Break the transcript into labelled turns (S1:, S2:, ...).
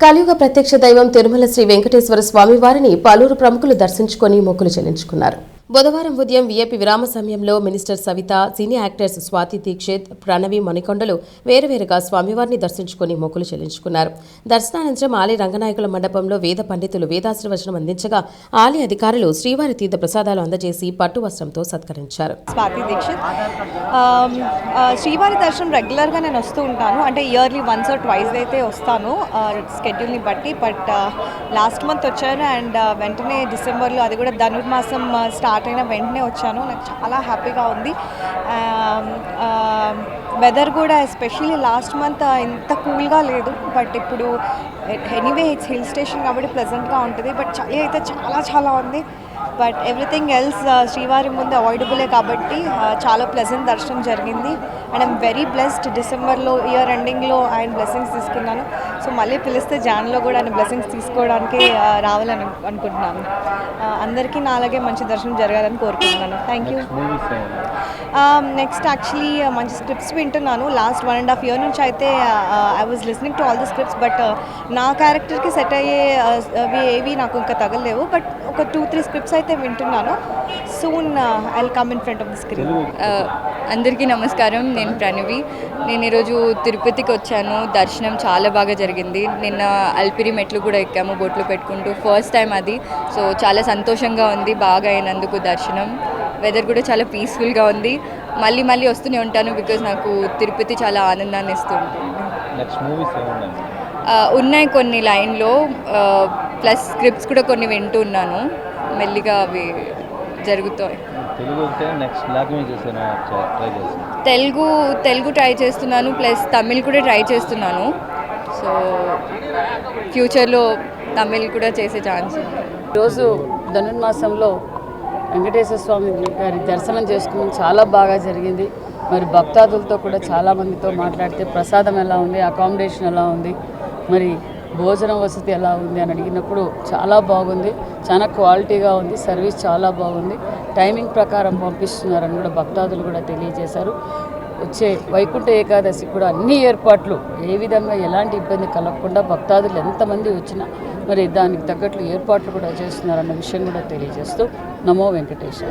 S1: కలియుగ ప్రత్యక్ష దైవం తిరుమల శ్రీ వెంకటేశ్వర స్వామి వారిని పలువురు ప్రముఖులు దర్శించుకొని మొక్కులు చెల్లించుకున్నారు. బుధవారం ఉదయం విఏపీ విరామ సమయంలో minister Savitha cine actors Swathi Dixit Pranavi మణికొండలు వేరువేరుగా స్వామివారిని దర్శించుకొని మొక్కులు చెల్లించుకున్నారు. దర్శనానంతరం ఆలయ రంగనాయకుల మండపంలో వేద పండితులు వేదాశ్రవచనం అందించగా ఆలయ అధికారులు శ్రీవారి తీర్థ ప్రసాదాలు అందజేసి పట్టు వస్త్రంతో సత్కరించారు.
S2: స్వాతి దీక్షిత్ శ్రీవారి దర్శనం రెగ్యులర్గా నేను వస్తూ ఉంటాను. అంటే ఇయర్లీ వన్స్ ఆర్ ట్వైస్ అయితే వస్తాను స్కెడ్యూల్ని బట్టి. బట్ లాస్ట్ మంత్ వచ్చాను అండ్ వెంటనే డిసెంబర్లో అది కూడా ధనుర్మాసం స్టార్ట్ అయిన వెంటనే వచ్చాను. నాకు చాలా హ్యాపీగా ఉంది. వెదర్ కూడా ఎస్పెషల్లీ లాస్ట్ మంత్ ఇంత కూల్గా లేదు. బట్ ఇప్పుడు ఎనీవే ఇట్స్ హిల్ స్టేషన్ కాబట్టి ప్లెజెంట్గా ఉంటుంది. బట్ చలి అయితే చాలా చాలా ఉంది. బట్ ఎవ్రీథింగ్ ఎల్స్ శ్రీవారి ముందు అవాయిడబులే కాబట్టి uh, చాలా ప్లెజెంట్ దర్శనం జరిగింది. అండ్ ఐమ్ వెరీ బ్లెస్డ్ డిసెంబర్లో ఇయర్ ఎండింగ్లో ఆయన బ్లెస్సింగ్స్ తీసుకున్నాను. సో మళ్ళీ పిలిస్తే జాన్లో కూడా ఆయన బ్లెస్సింగ్స్ తీసుకోవడానికి uh, రావాలని అనుకుంటున్నాను. Uh, అందరికీ నా అలాగే మంచి దర్శనం జరగాలని కోరుకుంటున్నాను. Thank you next actually uh, మంచి స్క్రిప్ట్స్ వింటున్నాను. Last one and half year నుంచి అయితే I was listening to all the scripts but నా క్యారెక్టర్కి సెట్ అయ్యే uh, అవి ఏవి నాకు ఇంకా తగలేవు బట్ ఒక టూ త్రీ స్క్రిప్ట్స్ అయితే వింటున్నాను. Soon I come in front of the screen
S3: అందరికీ నమస్కారం. నేను ప్రణవి. నేను ఈరోజు తిరుపతికి వచ్చాను. దర్శనం చాలా బాగా జరిగింది. నిన్న అల్పిరి మెట్లు కూడా ఎక్కాము బొట్లు పెట్టుకుంటూ. ఫస్ట్ టైం అది. సో చాలా సంతోషంగా ఉంది. బాగా అయినందుకు దర్శనం. వెదర్ కూడా చాలా పీస్ఫుల్గా ఉంది. మళ్ళీ మళ్ళీ వస్తూనే ఉంటాను బికాజ్ నాకు తిరుపతి చాలా ఆనందాన్ని ఇస్తూ ఉంటుంది
S4: నెక్స్ట్ మూవీస్ ఏమున్నాయి?
S3: ఆ, ఉన్నాయి కొన్ని లైన్లో. ప్లస్ స్క్రిప్ట్స్ కూడా కొన్ని వింటున్నాను మెల్లిగా అవి జరుగుతాయి.
S4: తెలుగు
S3: తెలుగు తెలుగు ట్రై చేస్తున్నాను. ప్లస్ తమిళ్ కూడా ట్రై చేస్తున్నాను. సో ఫ్యూచర్లో తమిళ్ కూడా చేసే ఛాన్స్ ఉంది.
S5: ఈరోజు ధనుర్మాసంలో వెంకటేశ్వర స్వామి గారి దర్శనం చేసుకుని చాలా బాగా జరిగింది. మరి భక్తాదులతో కూడా చాలా మందితో మాట్లాడితే ప్రసాదం ఎలా ఉంది అకామిడేషన్ ఎలా ఉంది మరి భోజన వసతి ఎలా ఉంది అని అడిగినప్పుడు చాలా బాగుంది. చాలా క్వాలిటీగా ఉంది సర్వీస్ చాలా బాగుంది. టైమింగ్ ప్రకారం పంపిస్తున్నారని కూడా భక్తాదులు కూడా తెలియజేశారు. వచ్చే వైకుంఠ ఏకాదశి కూడా అన్ని ఏర్పాట్లు ఏ విధంగా ఎలాంటి ఇబ్బంది కలగకుండా భక్తాదులు ఎంతమంది వచ్చినా మరి దానికి తగ్గట్లు ఏర్పాట్లు కూడా చేస్తున్నారన్న విషయం కూడా తెలియజేస్తూ నమో వెంకటేశ్వర